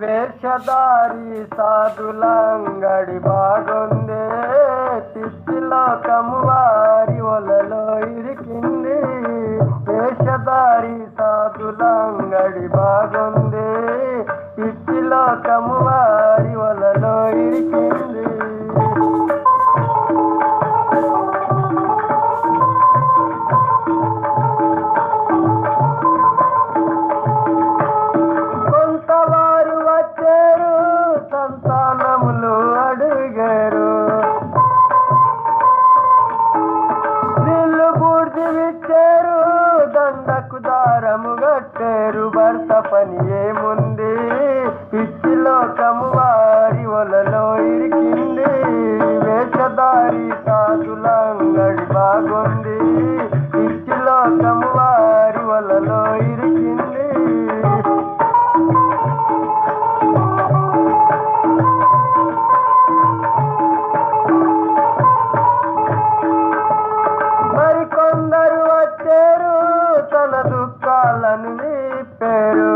వేషధారి సాధులంగడి బాగుందే చిత్తిలోకము వారి ఒలలో ఇరికింది. వేషధారి సాధులంగడి బాగుందే చిత్తిలోకము దారము భర్త పని ఏముంది? పిచ్చి లోకము వారి ఒలలో దుఃఖాలను పేరు.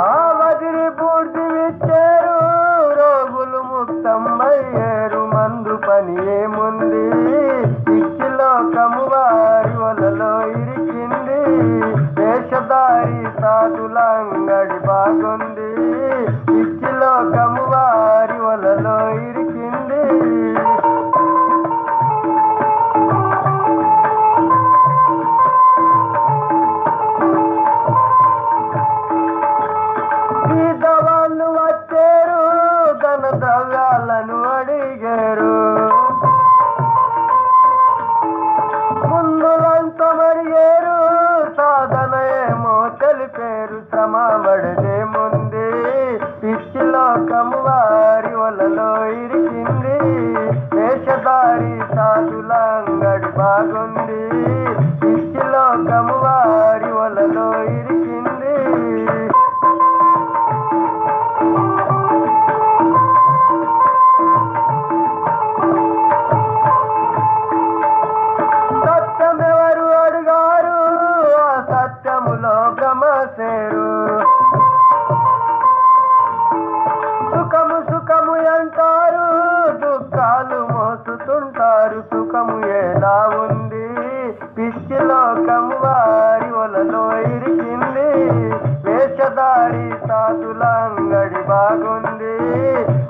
ఆ వదిలి పూర్తి విచ్చారు రోగులు ముక్తమయ్యారు మందు పని ఏముంది? ఇచ్చిలోకము వారి వలలో ఇరికింది. వేషధారి సాధులంగడి బాగుంది. ధన ద్రవ్యాలను అడిగారు. ముందులంత మరిగారు సాధన ఏమో తెలిపారు. శ్రమ పిచ్చి పిచ్చిలోకము వారి వలలో ఇరికింది. వేషధారి సాధులంగడి బాగుంది. పిచ్చిలోకము వారి వలలో ఇరి సుఖము ఎలా ఉంది? పిచ్చి లోకము వారి ఒలలో ఇరికింది. వేషధారి సాధులంగడి బాగుంది.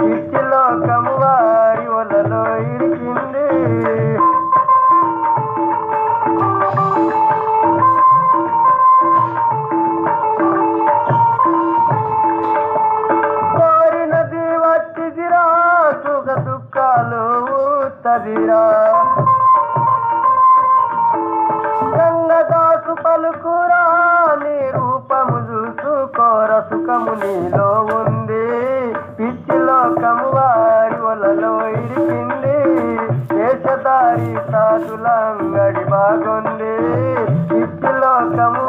పిచ్చి లోకము వారి ఒలలో ఇరికింది. కోరినది వచ్చిదిరా సుఖ దుఃఖాలు వస్తదిరా గంగదాసు పలుకురా నీ రూపము చూసుకోర సుఖము నీలో ఉంది. పిచ్చి లోకము వారి వలలో ఇడిపింది దేశదారి సాధుల అంగడి బాగుంది. పిచ్చి లోకము